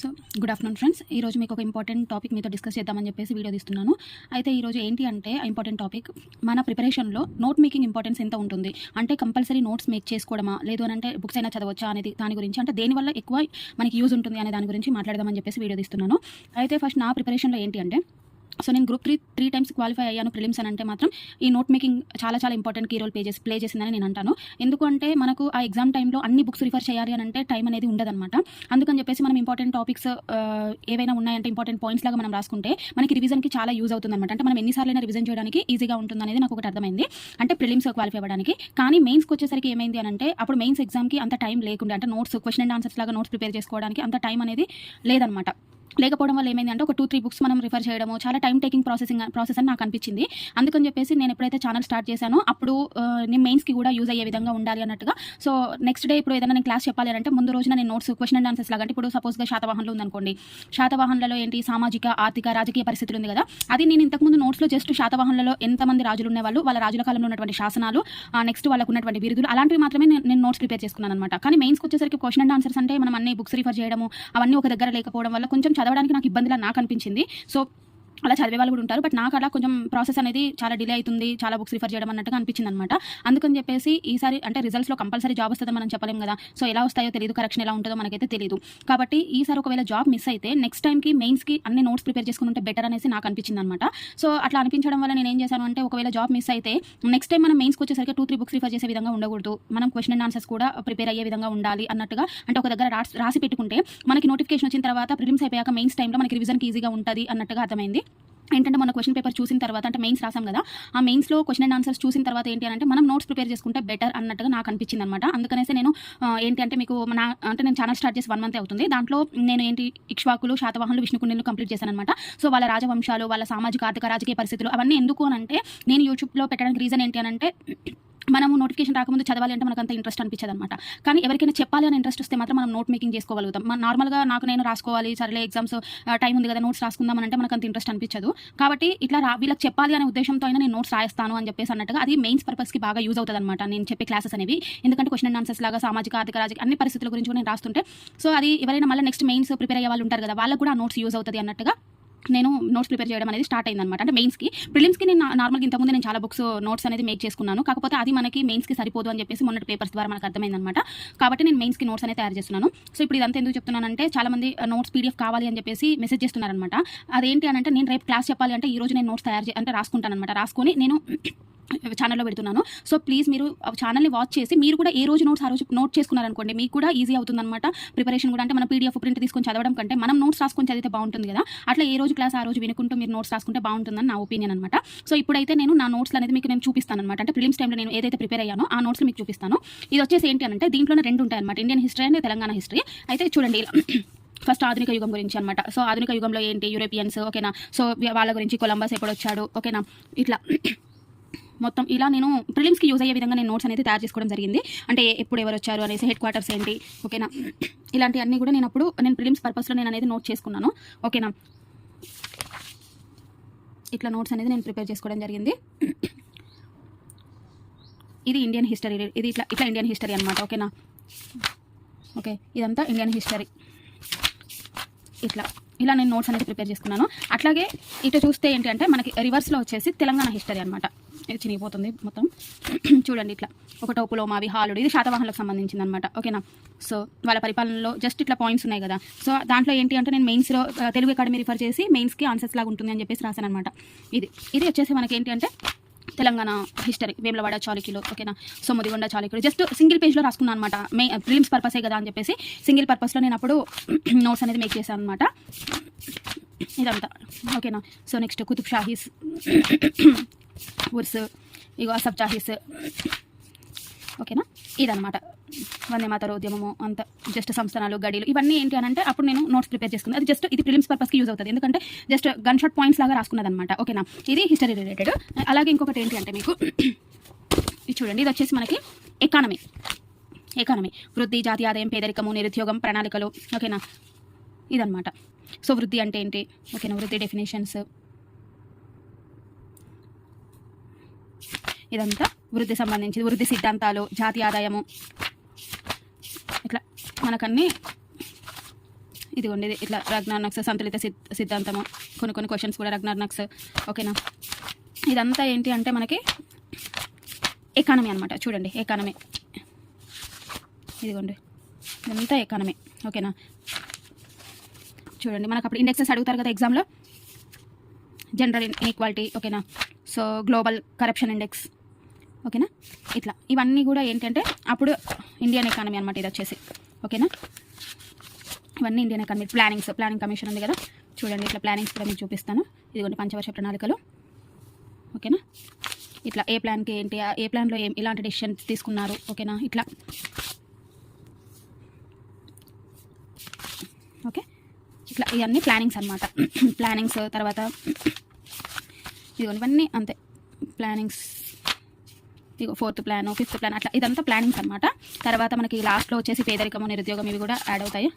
So good afternoon friends ఈ రోజు మీకు ఒక ఇంపార్టెంట్ టాపిక్ మీతో డిస్కస్ చేద్దామని చెప్పేసి వీడియో తీస్తున్నాను. అయితే ఈరోజు ఏంటి అంటే ఇంపార్టెంట్ టాపిక్ మన ప్రిపరేషన్లో నోట్ మేకింగ్ ఇంపార్టెన్స్ ఎంత ఉంటుంది? అంటే కంపల్సరీ నోట్స్ మేక్ చేసుకోవడమా? లేదు అని అంటే బుక్స్ అయినా చదవచ్చా అనేది దాని గురించి? అంటే దేనివల్ల ఎక్కువ మనకి యూజ్ ఉంటుంది అనే దాని గురించి మాట్లాడదామని చెప్పేసి వీడియో తీస్తున్నాను. అయితే ఫస్ట్ నా ప్రిపరేషన్లో ఏంటి అంటే సో నేను group three three times qualify అయ్యాను ప్రిలిమ్స్ అని అంటే మాత్రం ఈ నోట్ మేకింగ్ చాలా చాలా ఇంపార్టెంట్ కీ రోల్ ప్లే చేసి ప్లే చేసిందని నేను అంటాను. ఎందుకంటే మనకు ఆ ఎగ్జామ్ టైంలో అన్ని బుక్స్ రిఫర్ చేయాలి అని అంటే టైం అనేది ఉండదన్నమాట. అందుకని చెప్పేసి మనం ఇంపార్టెంట్ టాపిక్స్ ఏవైనా ఉన్నాయంటే ఇంపార్టెంట్ పాయింట్స్ లాగా మనం రాసుకుంటే మనకి రివిజన్కి చాలా యూజ్ అవుతుంది అనమాట అంటే మనం ఎన్నిసార్లైనా రివిజన్ చేయడానికి ఈజీగా ఉంటుంది అనేది నాకు ఒకటి అర్థమైంది. అంటే ప్రిలిమ్స్ క్వాలిఫై అవ్వడానికి. కానీ మెయిన్స్కి వచ్చేసరికి ఏమైంది అని అంటే అప్పుడు మెయిన్స్ ఎగ్జామ్కి అంత టైం లేకుండా అంటే నోట్స్ క్వశ్చన్ అండ్ ఆన్సర్స్ లాగా నోట్స్ ప్రిపేర్ చేసుకోవడానికి అంత టైం అనేది లేదనమాట లేకపోవడం వల్ల ఏమైంది అంటే ఒక టూ త్రీ బుక్స్ మనం రిఫర్ చేయడము చాలా టైం టేకింగ్ ప్రాసెసింగ్ ప్రాసెస్ అని నాకు అనిపించింది. అందుకని చెప్పేసి నేను ఎప్పుడైతే ఛానల్ స్టార్ట్ చేశానో అప్పుడు నేను మెయిన్స్కి కూడా యూజ్ అయ్యే విధంగా ఉండాలి అన్నట్టుగా. సో నెక్స్ట్ డే ఇప్పుడు ఏదైనా నేను క్లాస్ చెప్పాలి అంటే ముందు రోజున నేను నోట్స్ క్వశ్చన్ అండ్ ఆన్సర్స్ లాగా ఇప్పుడు సపోజ్గా శాతవాహనలు ఉందనుకోండి. శాతవాహనలలో ఏంటి? సామాజిక ఆర్థిక రాజకీయ పరిస్థితులు ఉంది కదా. అది నేను ఇంతకుముందు నోట్స్లో జస్ట్ శాతవాహనలలో ఎంతమంది రాజులు ఉండేవాళ్ళు వాళ్ళ రాజుల కాలంలో ఉన్నటువంటి శాసనాలు నెక్స్ట్ వాళ్ళకు ఉన్నటువంటి బిరుదులు అలాంటివి మాత్రమే నేను- నేను నోట్స్ ప్రిపేర్ చేసుకున్నాను అనమాట కానీ మెయిన్స్కి వచ్చేసరికి క్వశ్చన్ అండ్ ఆన్సర్స్ అంటే మనం అన్ని బుక్స్ రిఫర్ చేయడము అవన్నీ ఒక దగ్గర లేకపోవడం వల్ల కొంచెం చదవడానికి నాకు ఇబ్బందిలా నాకు అనిపించింది. సో అలా చదివే వాళ్ళు కూడా ఉంటారు. బట్ నాకు అలా కొంచెం ప్రాసెస్ అనేది చాలా డిలే అవుతుంది. చాలా బుక్స్ రిఫర్ చేయడం అన్నట్టుగా అనిపించింది అనమాట అందుకని చెప్పేసి ఈసారి అంటే రిజల్ట్స్లో కంపల్సరీ జాబ్ వస్తుందని మనం చెప్పలేం కదా. సో ఎలా వస్తాయో తెలియదు కరెక్షన్ ఎలా ఉంటుందో మనకైతే తెలియదు కాబట్టి ఈసారి ఒకవేళ జాబ్ మిస్ అయితే నెక్స్ట్ టైంకి మెయిన్స్కి అన్ని నోట్స్ ప్రిపేర్ చేసుకుని ఉంటే బెటర్ అనేసి నాకు అనిపించింది అనమాట సో అట్లా అనిపించడం వల్ల నేను ఏం చేశాను అంటే ఒకవేళ జాబ్ మిస్ అయితే నెక్స్ట్ టైం మనం మెయిన్స్కి వచ్చేసరికి టూ త్రీ బుక్స్ రిఫర్ చేసే విధంగా ఉండకూడదు. మనం క్వశ్చన్ అండ్ ఆన్సర్స్ కూడా ప్రిపేర్ అయ్యే విధంగా ఉండాలి అన్నట్టుగా అంటే ఒక దగ్గర రాసి రాసి పెట్టుకుంటే మనకి నోటిఫికేషన్ వచ్చిన తర్వాత ప్రిలిమ్స్ అయిపోయాక మెయిన్స్ టైంలో మనకి రివిజన్కి ఈజీగా ఉంటుంది అన్నట్టుగా అర్థమైంది. ఏంటంటే మన క్వశ్చన్ పేపర్ చూసిన తర్వాత అంటే మెయిన్స్ రాసాం కదా ఆ మెయిన్స్లో క్వశ్చన్ అండ్ ఆన్సర్స్ చూసిన తర్వాత ఏంటి అంటే మనం నోట్స్ ప్రిపేర్ చేసుకుంటే బెటర్ అన్నట్టుగా నాకు అనిపించింది అనమాట అందుకనేసి నేను ఏంటి అంటే మీకు నా అంటే నేను ఛానల్ స్టార్ట్ చేసి వన్ మంత్ అవుతుంది. దాంట్లో నేను ఏంటి ఇక్ష్వాకులు శాతవాహనులు విష్ణుకుండీలు కంప్లీట్ చేశాను అనమాట సో వాళ్ళ రాజవంశాలు వాళ్ళ సామాజిక ఆర్థిక రాజకీయ పరిస్థితులు అవన్నీ ఎందుకు అని అంటే నేను యూట్యూబ్లో పెట్టడానికి రీజన్ ఏంటి అని అంటే మనము నోటిఫికేషన్ రాకముందు చదవాలి అంటే మనకు అంత ఇంట్రెస్ట్ అనిపించదు అనమాట కానీ ఎవరికైనా చెప్పాలి అని ఇంట్రెస్ట్ వస్తే మాత్రం మనం నోట్ మేకింగ్ చేసుకోగలుగుతాం. మన నార్మల్గా నాకు నేను రాసుకోవాలి సరేలే ఎగ్జామ్స్ టైం ఉంది కదా నోట్స్ రాసుకుందాం అంటే మనకు అంత ఇంట్రెస్ట్ అనిపించదు. కాబట్టి ఇట్లా రా వీళ్ళకి చెప్పాలి అనే ఉద్దేశంతో అయినా నేను నోట్స్ రాస్తాను అని చెప్పేసి అన్నట్టుగా అది మెయిన్స్ పర్పస్కి బాగా యూజ్ అవుతుంది అనమాట నేను చెప్పే క్లాసెస్ అనేవి. ఎందుకంటే క్వశ్చన్ అండ్ ఆన్సర్స్ లాగా సామాజిక ఆర్థిక రాజకీయ అన్ని పరిస్థితుల గురించి నేను రాస్తుంటే. సో అది ఎవరైనా మళ్ళీ నెక్స్ట్ మెయిన్స్ ప్రిపేర్ అయ్యే వాళ్ళు ఉంటారు కదా వాళ్ళకు కూడా నోట్స్ యూజ్ అవుతుంది అన్నట్టుగా నేను నోట్స్ ప్రిపేర్ చేయడం అనేది స్టార్ట్ అయింది అనమాట అంటే మెయిన్స్కి ప్రిలిమ్స్కి నేను నార్మల్గా ఇంతకుముందు నేను చాలా బుక్స్ నోట్స్ అనేది మేక్ చేసుకున్నాను. కాకపోతే అది మనకి మెయిన్స్కి సరిపోదు అని చెప్పేసి మొన్నటి పేపర్స్ ద్వారా మనకు అర్థమైందనమాట కాబట్టి నేను మెయిన్స్కి నోట్స్ అనేది తయారు చేస్తున్నాను. సో ఇప్పుడు ఇదంతా ఎందుకు చెప్తున్నానంటే చాలా మంది నోట్స్ uh, పీడిఎఫ్ కావాలి అని చెప్పేసి మెసేజ్ చేస్తున్నారనమాట అదేంటి అని అంటే నేను రేపు క్లాస్ చెప్పాలి అంటే ఈ రోజు నేను నోట్స్ తయారు చే అంటే రాసుకుంటాను అనమాట రాసుకొని నేను ఛానల్లో పెడుతున్నాను. సో ప్లీజ్ మీరు ఛానల్ని వాచ్ చేసి మీరు కూడా ఏ రోజు నోట్స్ ఆ రోజు నోట్ చేసుకున్నారనుకోండి మీకు కూడా ఈజీ అవుతుందన్నమాట. ప్రిపరేషన్ కూడా అంటే మన పీడిఎఫ్ ప్రింట్ తీసుకొని చదవడం కంటే మనం నోట్స్ రాసుకొని చదివితే బాగుంటుంది కదా. అట్లా ఏ రోజు క్లాస్ ఆ రోజు వినుకుంటూ మీరు నోట్స్ రాసుకుంటే బాగుంటుందని నా ఒపీనియన్ అనమాట సో ఇప్పుడైతే నేను నా నోట్స్ అనేది మీకు నేను చూపిస్తాను అనమాట అంటే ప్రిలిమ్స్ టైంలో నేను ఏదైతే ప్రిపేర్ అయ్యానో ఆ నోట్స్ మీకు చూపిస్తాను. ఇది వచ్చేసి ఏంటి అంటే దీంట్లోనే రెండు ఉంటాయి అనమాట Indian history and Telangana history అయితే చూడండి ఇలా ఫస్ట్ ఆధునిక యుగం గురించి అనమాట సో ఆధునిక యుగంలో ఏంటి యూరోపియన్స్ ఓకేనా? సో వాళ్ళ గురించి కొలంబస్ ఎప్పుడు వచ్చాడు ఓకేనా? ఇట్లా మొత్తం ఇలా నేను ప్రిలిమ్స్కి యూజ్ అయ్యే విధంగా నేను నోట్స్ అనేది తయారు చేసుకోవడం జరిగింది. అంటే ఎప్పుడు ఎవరు వచ్చారు అనేసి హెడ్ క్వార్టర్స్ ఏంటి ఓకేనా? ఇలాంటివన్నీ కూడా నేను అప్పుడు నేను ప్రిలిమ్స్ పర్పస్లో నేను అనేది నోట్ చేసుకున్నాను. ఓకేనా? ఇట్లా నోట్స్ అనేది నేను ప్రిపేర్ చేసుకోవడం జరిగింది. ఇది ఇండియన్ హిస్టరీ ఇది ఇట్లా ఇట్లా ఇండియన్ హిస్టరీ అనమాట ఓకేనా? ఓకే ఇదంతా ఇండియన్ హిస్టరీ ఇట్లా ఇలా నేను నోట్స్ అనేది ప్రిపేర్ చేసుకున్నాను. అట్లాగే ఇటు చూస్తే ఏంటి అంటే మనకి రివర్స్లో వచ్చేసి తెలంగాణ హిస్టరీ అనమాట ఇది చినిగిపోతుంది మొత్తం? చూడండి ఇట్లా. ఒక టోపులో మావి హాలుడు ఇది శాతవాహనులకు సంబంధించింది అనమాట ఓకేనా? సో వాళ్ళ పరిపాలనలో జస్ట్ ఇట్లా పాయింట్స్ ఉన్నాయి కదా. సో దాంట్లో ఏంటి అంటే నేను మెయిన్స్లో తెలుగు అకాడమీ రిఫర్ చేసి మెయిన్స్కి ఆన్సర్స్ లాగా ఉంటుంది అని చెప్పేసి రాశాను అనమాట ఇది ఇది వచ్చేసి మనకి ఏంటి అంటే తెలంగాణ హిస్టరీ వేములవాడ చాళుక్యులు ఓకేనా? సో ముదిగొండ జస్ట్ సింగిల్ పేజ్లో రాసుకున్నాను అనమాట మే ప్రిలిమ్స్ పర్పసే కదా అని చెప్పేసి సింగిల్ పర్పస్లో నేను అప్పుడు నోట్స్ అనేది మేక్ చేశాను అనమాట ఇదంతా. ఓకేనా? సో నెక్స్ట్ కుతుబ్ షాహీస్ గుర్స్ ఇగో అసఫ్ ఓకేనా? ఇదనమాట వందే మాతర ఉద్యమము అంత జస్ట్ సంస్థానాలు గడిలు ఇవన్నీ ఏంటి అని అంటే అప్పుడు నేను నోట్స్ ప్రిపేర్ చేసుకున్నాను అది జస్ట్ ఇది ప్రిలిమ్స్ పర్పస్కి యూజ్ అవుతుంది. ఎందుకంటే జస్ట్ గన్ షాట్ పాయింట్స్ లాగా రాసుకున్నది అనమాట ఓకేనా? ఇది హిస్టరీ రిలేటెడ్ అలాగే ఇంకొకటి ఏంటి అంటే మీకు ఇది చూడండి. ఇది వచ్చేసి మనకి ఎకానమీ ఎకానమీ వృద్ధి జాతి ఆదాయం పేదరికము నిరుద్యోగం ప్రణాళికలు. ఓకేనా? ఇదనమాట సో వృద్ధి అంటే ఏంటి? ఓకేనా? వృద్ధి డెఫినేషన్స్ ఇదంతా వృద్ధి సంబంధించి వృద్ధి సిద్ధాంతాలు జాతి ఆదాయము. ఇట్లా మనకన్నీ ఇదిగోండి ఇది ఇట్లా రగ్నార్నక్స్ సంతులిత సిద్ధాంతము. కొన్ని కొన్ని క్వశ్చన్స్ కూడా రగ్నార్నక్స్ ఓకేనా ఇదంతా ఏంటి అంటే మనకి ఎకానమీ అనమాట చూడండి ఎకానమీ ఇదిగోండి ఇదంతా ఎకానమీ ఓకేనా చూడండి మనకు అప్పుడు ఇండెక్సెస్ అడుగుతారు కదా ఎగ్జామ్లో జనరల్ ఇన్ఈక్వాలిటీ ఓకేనా సో గ్లోబల్ కరప్షన్ ఇండెక్స్ ఓకేనా? ఇట్లా. ఇవన్నీ కూడా ఏంటంటే అప్పుడు ఇండియన్ ఎకానమీ అనమాట ఇది వచ్చేసి. ఓకేనా? ఇవన్నీ Indian economy plannings planning commission ఉంది కదా? చూడండి ఇట్లా ప్లానింగ్స్ కూడా మీకు చూపిస్తాను. ఇదిగోండి పంచవర్ష ప్రణాళికలు. ఓకేనా? ఇట్లా ఏ ప్లాన్కి ఏంటి ఏ ప్లాన్లో ఏం ఇలాంటి డెసిషన్ తీసుకున్నారు? ఓకేనా? ఇట్లా. ఓకే? ఇట్లా ఇవన్నీ ప్లానింగ్స్ అనమాట ప్లానింగ్స్ తర్వాత ఇదిగోండి ఇవన్నీ అంతే. Plannings fourth plan fifth plan అట్లా ఇదంతా ప్లానింగ్స్ అనమాట తర్వాత మనకి లాస్ట్లో వచ్చేసి పేదరికము నిరుద్యోగం ఇవి కూడా యాడ్ అవుతాయి.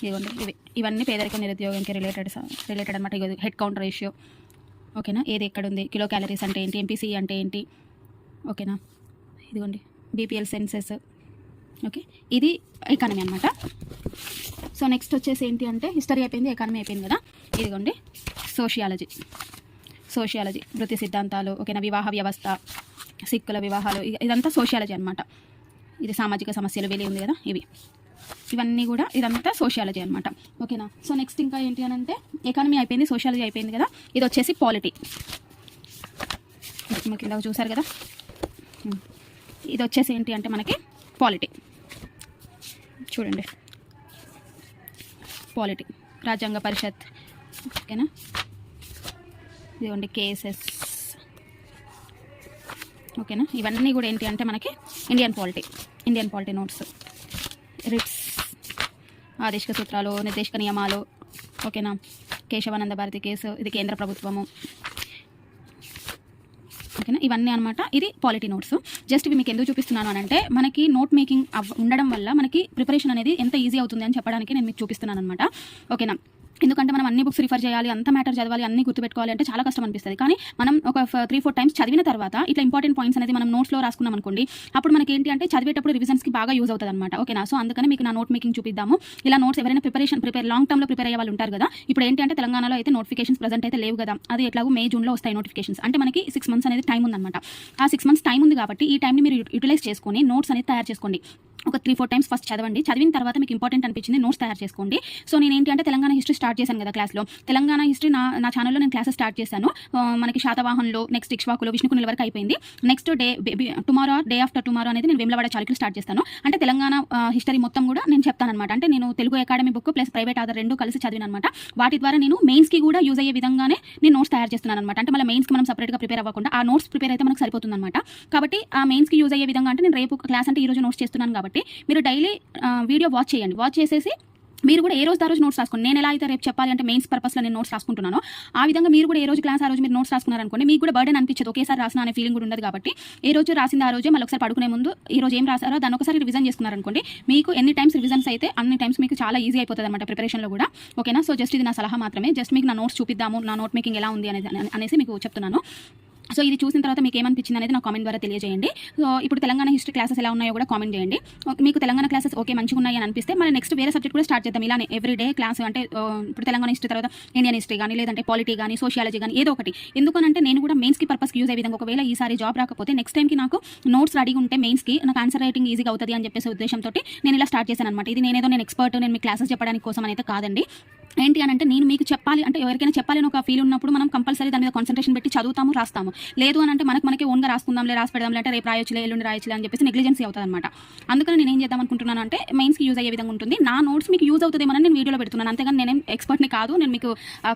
ఇదిగోండి ఇవి ఇవన్నీ పేదరిక నిరుద్యోగంకి రిలేటెడ్ రిలేటెడ్ అనమాట హెడ్ కౌంట్ రేషియో ఓకేనా? ఏది ఎక్కడ ఉంది కిలో క్యాలరీస్ అంటే ఏంటి? ఎంపీసీ అంటే ఏంటి? ఓకేనా? ఇదిగోండి బీపీఎల్ సెన్సెస్ ఓకే? ఇది ఎకానమీ అనమాట సో నెక్స్ట్ వచ్చేసి ఏంటి అంటే హిస్టరీ అయిపోయింది ఎకానమీ అయిపోయింది కదా? ఇదిగోండి సోషియాలజీ సోషియాలజీ వృత్తి సిద్ధాంతాలు ఓకేనా వివాహ వ్యవస్థ సిక్కుల వివాహాలు ఇదంతా సోషియాలజీ అనమాట ఇది సామాజిక సమస్యలు వెళ్ళి ఉంది కదా ఇవి. ఇవన్నీ కూడా ఇదంతా సోషియాలజీ అనమాట ఓకేనా? సో నెక్స్ట్ ఇంకా ఏంటి అని అంటే ఎకానమీ అయిపోయింది సోషియాలజీ అయిపోయింది కదా ఇది వచ్చేసి పాలిటీ. మీకు ఇందాక చూసారు కదా? ఇది వచ్చేసి ఏంటి అంటే మనకి పాలిటీ. చూడండి. పాలిటీ. రాజ్యాంగ పరిషత్. ఓకేనా? ఇదిగోండి కేసెస్. ఓకేనా? ఇవన్నీ కూడా ఏంటి అంటే మనకి Indian polity Indian polity notes writs ఆదేశిక సూత్రాలు నిర్దేశక నియమాలు ఓకేనా? కేశవానంద భారతి కేసు ఇది కేంద్ర ప్రభుత్వము. ఓకేనా? ఇవన్నీ అనమాట ఇది పాలిటీ నోట్స్ జస్ట్ ఇవి మీకు ఎందుకు చూపిస్తున్నాను అని అంటే మనకి నోట్ మేకింగ్ అవ్- ఉండడం వల్ల మనకి ప్రిపరేషన్ అనేది ఎంత ఈజీ అవుతుంది అని చెప్పడానికి నేను మీకు చూపిస్తున్నాను అనమాట ఓకేనా? ఎందుకంటే మనం అన్ని బుక్స్ రిఫర్ చేయాలి అంత మ్యాటర్ చదవాలి అన్ని గుర్తుపెట్టుకోవాలి అంటే చాలా కష్టం అనిపిస్తుంది. కానీ మనం ఒక త్రీ ఫోర్ టైమ్స్ చదివిన తర్వాత ఇట్లా ఇంపార్టెంట్ పాయింట్స్ అనేది మనం నోట్స్లో రాసుకున్నాం అనుకోండి అప్పుడు మనకి ఏంటి అంటే చదివేటప్పుడు రివిజన్స్కి బాగా యూజ్ అవుతుంది అనమాట ఓకేనా? సో అందుకని మీకు నా నోట్ మేకింగ్ చూపిద్దాము. ఇలా నోట్స్ ఎవరైనా ప్రిపరేషన్ ప్రిపేర్ లాంగ్ టర్మ్లో ప్రిపేర్ అయ్యే వాళ్ళు ఉంటారు కదా ఇప్పుడు ఏంటి అంటే తెలంగాణలో అయితే నోటిఫికేషన్స్ ప్రజెంట్ అయితే లేవు కదా అది ఎట్లాగో మే జూన్లో వస్తాయి నోటిఫికేషన్స్ అంటే మనకి సిక్స్ మంత్స్ అనేది టైం ఉందన్నమాట. ఆ సిక్స్ మంత్స్ టైం ఉంది కాబట్టి ఈ టైంని మీరు యూటిలైజ్ చేసుకొని నోట్స్ అనేది తయారు చేసుకోండి. ఒక త్రీ ఫోర్ టైమ్స్ ఫస్ట్ చదవండి. చదివిన తర్వాత మీకు ఇంపార్టెంట్ అనిపించింది నోట్స్ తయారు చేసుకోండి. సో నేను ఏంటి అంటే తెలంగాణ హిస్టరీ స్టార్ట్ చేశాను కదా క్లాస్లో తెలంగాణ హిస్టరీ నా నా ఛానల్లో నేను క్లాసెస్ స్టార్ట్ చేశాను. మనకి శాతవాహన్లో నెక్స్ట్ ఇక్ష్వాకులో విష్ణుకుని వరకు అయిపోయింది. Next day tomorrow day after tomorrow అనేది నేను వెమ్లవాడ చాలుకులు స్టార్ట్ చేస్తాను. అంటే తెలంగాణ హిస్టరీ మొత్తం కూడా నేను చెప్తానమాట అంటే నేను Telugu academy book plus private Aadhaar రెండు కలిసి చదివిన అనమాట వాటి ద్వారా నేను మెయిన్స్కి కూడా యూజ్ అయ్యే విధంగానే నేను నోట్స్ తయారు చేస్తున్నాను అనమాట అంటే మళ్ళీ మెయిన్స్కి మనం సపరేట్గా ప్రిపేర్ అవ్వకుండా ఆ నోట్స్ ప్రిపేర్ అయితే మనకు సరిపోతుంది అనమాట కాబట్టి ఆ మెయిన్స్కి యూజ్ అయ్యే విధంగా అంటే నేను రేపు క్లాస్ అంటే ఈ రోజు నోట్స్ చేస్తున్నాను కాబట్టి మీరు డైలీ వీడియో వాచ్ చేయండి. వాచ్ చేసేసి మీరు కూడా ఏ రోజు ఆ రోజు నోట్స్ రాసుకోండి. నేను ఎలా అయితే రేపు చెప్పాలి అంటే మెయిన్స్ పర్పస్లో నేను నోట్స్ రాసుకుంటున్నాను ఆ విధంగా మీరు కూడా ఏ రోజు క్లాస్ ఆ రోజు మీరు నోట్స్ రాసుకున్నారనుకోండి మీకు కూడా బర్డెన్ అనిపించదు. ఒకేసారి రాసిన అనే ఫీలింగ్ కూడా ఉండదు కాబట్టి ఏ రోజు రాసింది ఆ రోజే మళ్ళీ ఒకసారి పడుకునే ముందు ఈ రోజు ఏం రాసారో దాన్ని ఒకసారి రివిజన్ చేసుకున్నారనుకోండి మీకు ఎన్ని టైమ్స్ రివిజన్స్ అయితే అన్ని టైమ్స్ మీకు చాలా ఈజీ అయిపోతుంది అనమాట ప్రిపరేషన్లో కూడా. ఓకేనా? సో జస్ట్ ఇది నా సలహా మాత్రమే. జస్ట్ మీకు నా నోట్స్ చూపిద్దాము నా నోట్ మేకింగ్ ఎలా ఉంది అనేది అనేసి మీకు చెప్తున్నాను. సో ఇది చూసిన తర్వాత మీకు ఏమనిపించింది అనేది నా కామెంట్ ద్వారా తెలియజేయండి. సో ఇప్పుడు తెలంగాణ హిస్టరీ క్లాసెస్ ఎలా ఉన్నాయో కూడా కామెంట్ చేయండి. ఓకే, మీకు తెలంగాణ క్లాసెస్ ఓకే మంచిగా ఉన్నాయి అని అనిపిస్తే మరి నెక్స్ట్ వేరే సబ్జెక్ట్ కూడా స్టార్ట్ చేద్దాం. ఇలానే ఎవ్రీ డే క్లాస్ అంటే oh, ఇప్పుడు తెలంగాణ హిస్టరీ తర్వాత ఇండియన్ హిస్టరీ కానీ లేదంటే పాలిటీ కానీ సోషియాలజీ కానీ ఏదో ఒకటి. ఎందుకనంటే నేను కూడా మెయిన్స్కి పర్పస్కి యూజ్ అయ్యే విధంగా ఒకవేళ ఈసారి జాబ్ రాకపోతే నెక్స్ట్ టైంకి నాకు నోట్స్ రెడీగా ఉంటే మెయిన్స్కి నాకు ఆన్సర్ రైటింగ్ ఈజీగా అవుతుంది అని చెప్పేసి ఉద్దేశంతో నేను ఇలా స్టార్ట్ చేశాను అనమాట ఇది నేనేదో నేను ఎక్స్పర్ట్ నేను మీ క్లాసెస్ చెప్పడానికి కోసం అయితే కాదండి. ఏంటి అని అంటే నేను మీకు చెప్పాలి అంటే ఎవరికైనా చెప్పాలి అని ఒక ఫీల్ ఉన్నప్పుడు మనం కంపల్సరీ దాని మీద కాన్సన్ట్రేషన్ పెట్టి చదువుతాము రాస్తాము. లేదు అని అంటే మనకు మనకి ఓన్గా రాసుకుందాంలే రాసి పెడదాంలే అంటే రేపు రాయొచ్చులే ఎల్లుండి రాయొచ్చులే అని చెప్పేసి నెగ్లిజెన్సీ అవుతుంది అనమాట అందుకని నేను ఏం చేద్దాం అనుకుంటున్నాను అంటే మెయిన్స్కి యూజ్ అయ్యే విధంగా ఉంటుంది. నా నోట్స్ మీకు యూజ్ అవుతుందేమని నేను వీడియోలో పెడుతున్నాను. అంతేగాని నేనేం ఎక్స్పర్ట్ని కాదు నేను మీకు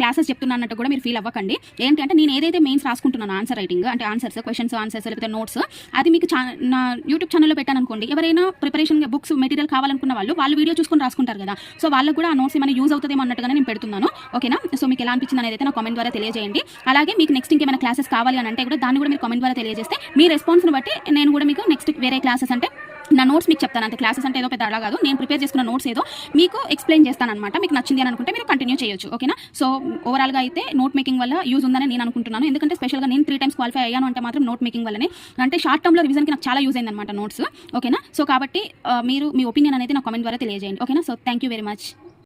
క్లాసెస్ చెప్తున్నాను అన్నట్టు కూడా మీరు ఫీల్ అవ్వకండి. ఏంటి అంటే నేను ఏదైతే మెయిన్స్ రాసుకుంటున్నాను ఆన్సర్ రైటింగ్ అంటే ఆన్సర్స్ క్వశ్చన్స్ ఆన్సర్స్ లేకపోతే నోట్స్ అది మీకు నా యూట్యూబ్ ఛానల్లో పెట్టాను అనుకోండి. ఎవరైనా ప్రిపరేషన్ బుక్స్ మెటీరియల్ కావాలనుకున్న వాళ్ళు వాళ్ళు వీడియో చూసుకొని రాసుకుంటారు కదా. సో వాళ్ళకు కూడా ఆ నోట్స్ ఏమైనా యూజ్ అవుతుందేమో అన్నట్టుగానే నేను పెడుతున్నాను. ఓకేనా? సో మీకు ఎలా అనిపించింది అనేది అయితే నా కామెంట్ ద్వారా తెలియజేయండి. అలాగే మీకు నెక్స్ట్ ఇంకేమైనా క్లాసెస్ కావాలి అని అంటే కూడా దాన్ని కూడా మీరు కామెంట్ ద్వారా తెలియజేస్తే మీ రెస్పాన్స్ని బట్టి నేను కూడా మీకు నెక్స్ట్ వేరే క్లాసెస్ అంటే నా నోట్స్ మీకు చెప్తాను. అంత క్లాసెస్ అంటే ఏదో పెద్ద అలా కాదు. నేను ప్రిపేర్ చేసుకున్న నోట్స్ ఏదో మీకు ఎక్స్ప్లెయిన్ చేస్తాను అనమాట మీకు నచ్చింది అని అనుకుంటే మీరు కంటిన్యూ చేయొచ్చు. ఓకేనా? సో ఓవరాల్గా అయితే నోట్ మేకింగ్ వల్ల యూజ్ ఉందని నేను అనుకుంటున్నాను. ఎందుకంటే స్పెషల్గా నేను త్రీ టైమ్స్ క్వాలిఫై అయ్యాను అంటే మాత్రం నోట్ మేకింగ్ వల్లనే. అంటే షార్ట్ టర్మ్లో రివిజన్కి నాకు చాలా యూజ్ అయింది అనమాట నోట్స్ ఓకేనా? సో కాబట్టి మీరు మీ ఒపీనియన్ అనేది నా కామెంట్ ద్వారా తెలియజేయండి. ఓకేనా? So thank you very much